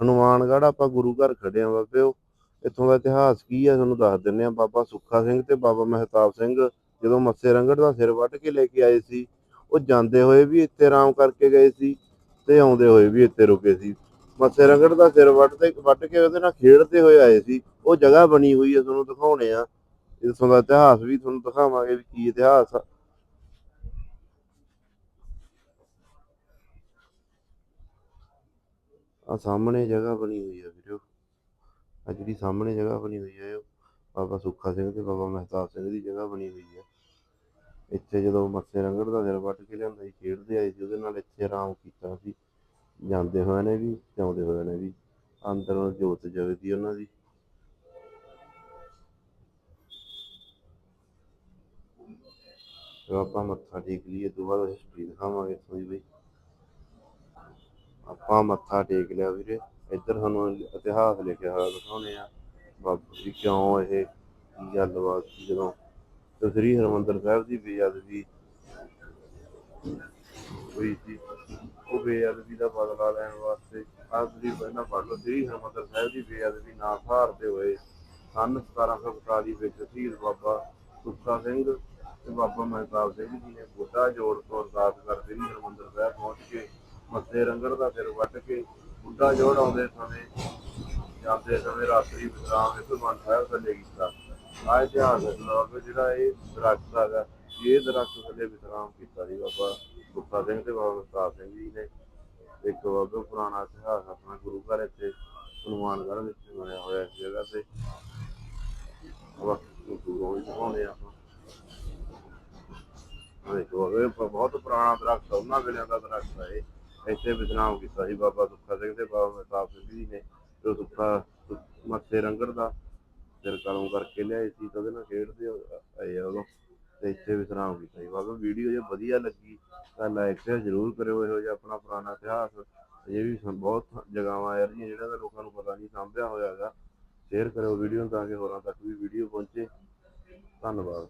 ਹਨੂਮਾਨਗੜ੍ਹ ਆਪਾਂ ਗੁਰੂ ਘਰ ਖੜੇ ਆ ਬਾਬਿਓ ਇੱਥੋਂ ਦਾ ਇਤਿਹਾਸ ਕੀ ਆ ਤੁਹਾਨੂੰ ਦੱਸ ਦਿੰਨੇ ਆ ਬਾਬਾ ਸੁੱਖਾ ਸਿੰਘ ਤੇ ਬਾਬਾ ਮਹਿਤਾਬ ਸਿੰਘ ਜਦੋਂ ਮੱਸੇ ਰੰਗੜ ਦਾ ਸਿਰ ਵੱਢ ਕੇ ਲੈ ਕੇ ਆਏ ਸੀ, ਉਹ ਜਾਂਦੇ ਹੋਏ ਵੀ ਇੱਥੇ ਆਰਾਮ ਕਰਕੇ ਗਏ ਸੀ ਤੇ ਆਉਂਦੇ ਹੋਏ ਵੀ ਇੱਥੇ ਰੁਕੇ ਸੀ। ਮੱਸੇ ਰੰਗੜ ਦਾ ਸਿਰ ਵੱਢਦੇ ਵੱਢ ਕੇ ਉਹਦੇ ਨਾਲ ਖੇਡਦੇ ਹੋਏ ਆਏ ਸੀ। ਉਹ ਜਗ੍ਹਾ ਬਣੀ ਹੋਈ ਹੈ ਤੁਹਾਨੂੰ ਦਿਖਾਉਣੇ ਆ। ਇੱਥੋਂ ਦਾ ਇਤਿਹਾਸ ਵੀ ਤੁਹਾਨੂੰ ਦਿਖਾਵਾਂਗੇ ਵੀ ਕੀ ਇਤਿਹਾਸ ਆ। ਆ ਸਾਹਮਣੇ ਜਗ੍ਹਾ ਬਣੀ ਹੋਈ ਆ ਵੀਰੋ। ਆ ਜਿਹੜੀ ਸਾਹਮਣੇ ਜਗ੍ਹਾ ਬਣੀ ਹੋਈ ਹੈ ਇਹ। ਬਾਬਾ ਸੁੱਖਾ ਸਿੰਘ ਤੇ ਬਾਬਾ ਮਹਿਤਾਬ ਸਿੰਘ ਦੀ ਜਗ੍ਹਾ ਬਣੀ ਹੋਈ ਹੈ ਇੱਥੇ ਜਦੋਂ ਮੱਸੇ ਰੰਗੜ ਦਾ ਦਿਲ ਵੱਢ ਕੇ ਲਿਆਂਦਾ ਸੀ, ਖੇਡਦੇ ਆਏ ਸੀ, ਉਹਦੇ ਨਾਲ ਇੱਥੇ ਆਰਾਮ ਕੀਤਾ ਸੀ। ਜਾਂਦੇ ਹੋਏ ਨੇ ਵੀ ਤੇ ਆਉਂਦੇ ਹੋਏ ਨੇ ਵੀ। ਅੰਦਰੋਂ ਜੋਤ ਜਗਦੀ ਉਹਨਾਂ ਦੀ। ਆਪਾਂ ਮੱਥਾ ਟੇਕ ਲਈਏ ਤੋਂ ਬਾਅਦ ਹਿਸਟਰੀ ਦਿਖਾਵਾਂਗੇ ਇੱਥੋਂ ਦੀ ਬਈ। ਆਪਾਂ ਮੱਥਾ ਟੇਕ ਲਿਆ ਵੀਰੇ। ਇੱਧਰ ਸਾਨੂੰ ਇਤਿਹਾਸ ਲਿਖਿਆ ਹੋਇਆ ਦਿਖਾਉਣੇ ਆ। ਬਾਬਾ ਜੀ ਕਿਉਂ ਇਹ ਗੱਲਬਾਤ ਜਦੋਂ ਤੇ ਸ੍ਰੀ ਹਰਿਮੰਦਰ ਸਾਹਿਬ ਦੀ ਬੇਅਦਬੀ ਹੋਈ ਸੀ। ਉਹ ਬੇਅਦਬੀ ਦਾ ਬਦਲਾ ਲੈਣ ਵਾਸਤੇ ਆਹ ਪਹਿਲਾਂ ਪੜ੍ਹ ਲਓ। ਸ੍ਰੀ ਹਰਿਮੰਦਰ ਸਾਹਿਬ ਦੀ ਬੇਅਦਬੀ ਨਾ ਸਹਾਰਦੇ ਹੋਏ ਸੰਨ। 1741 ਵਿੱਚ ਸ਼ਹੀਦ ਬਾਬਾ ਸੁੱਖਾ ਸਿੰਘ ਤੇ ਬਾਬਾ ਮਹਿਤਾਬ ਸਿੰਘ ਜੀ ਨੇ ਬੁੱਢਾ ਜੋੜ ਤੋਂ ਅਰਦਾਸ ਕਰ ਸ੍ਰੀ ਹਰਿਮੰਦਰ ਸਾਹਿਬ ਪਹੁੰਚ ਕੇ ਮੱਥੇ ਰੰਗੜ ਦਾ ਸਿਰ ਵੱਢ ਕੇ ਬੁੱਢਾ ਜੋੜ ਆਉਂਦੇ ਸਮੇਂ ਜਾਂਦੇ ਸਮੇਂ ਰਾਤਰੀ ਵਿਸ਼ਰਾਮ ਇਸ ਮਨ ਸਾਹਿਬ ਥੱਲੇ ਕੀਤਾ। ਆਹ ਇਤਿਹਾਸ ਹੈ ਜਿਹੜਾ ਇਹ ਦਰਖਤ ਹੈਗਾ ਇਹ ਦਰਖਤ ਥੱਲੇ ਵਿਸ਼ਰਾਮ ਕੀਤਾ ਸੀ ਬਾਬਾ ਸੁੱਖਾ ਸਿੰਘ ਤੇ ਬਾਬਾ ਮਹਿਤਾਬ ਸਿੰਘ ਜੀ ਨੇ। ਇੱਕ ਬਾਬਾ ਪੁਰਾਣਾ ਇਤਿਹਾਸ ਆਪਣਾ ਗੁਰੂ ਘਰ ਇੱਥੇ ਹਨੂਮਾਨਗੜ੍ਹ ਵਿੱਚ ਬਣਿਆ ਹੋਇਆ ਇਸ ਜਗ੍ਹਾ ਤੇ। ਬਾਕੀ ਦੂਰੋਂ ਹੀ ਦਿਖਾਉਂਦੇ ਆਪਾਂ। ਆਹ ਦੇਖੋ, ਇਹ ਬਹੁਤ ਪੁਰਾਣਾ ਦਰਖਤ ਉਹਨਾਂ ਵੇਲਿਆਂ ਦਾ ਦਰਖਤ ਹੈ ਇਹ। ਇੱਥੇ ਵਿਸ਼ਰਾਮ ਕੀਤਾ ਸੀ ਬਾਬਾ ਸੁੱਖਾ ਸਿੰਘ ਤੇ ਬਾਬਾ ਮਹਿਤਾਬ ਸਿੰਘ ਜੀ ਨੇ ਜੋ ਸੁੱਖਾ ਮੱਥੇ ਰੰਗੜ ਦਾ ਸਿਰ ਕਲਮ ਕਰਕੇ ਲਿਆਏ ਸੀ, ਤਾਂ ਉਹਦੇ ਨਾਲ ਖੇਡਦੇ ਆਏ ਆ ਉਦੋਂ, ਤੇ ਇੱਥੇ ਵਿਸ਼ਰਾਮ ਕੀਤਾ ਸੀ। ਬਾਬਾ, ਵੀਡੀਓ ਜੇ ਵਧੀਆ ਲੱਗੀ ਤਾਂ ਲਾਈਕ ਸ਼ੇਅਰ ਜ਼ਰੂਰ ਕਰਿਓ, ਇਹੋ ਜਿਹਾ ਆਪਣਾ ਪੁਰਾਣਾ ਇਤਿਹਾਸ, ਅਜੇ ਵੀ ਬਹੁਤ ਜਗ੍ਹਾਵਾਂ ਆ ਰਹੀਆਂ ਜਿਹੜਾ ਦਾ ਲੋਕਾਂ ਨੂੰ ਪਤਾ ਨਹੀਂ, ਸਾਂਭਿਆ ਹੋਇਆ ਹੈਗਾ। ਸ਼ੇਅਰ ਕਰਿਓ ਵੀਡੀਓ ਨੂੰ ਤਾਂ ਕਿ ਹੋਰਾਂ ਤੱਕ ਵੀ ਵੀਡੀਓ ਪਹੁੰਚੇ। ਧੰਨਵਾਦ।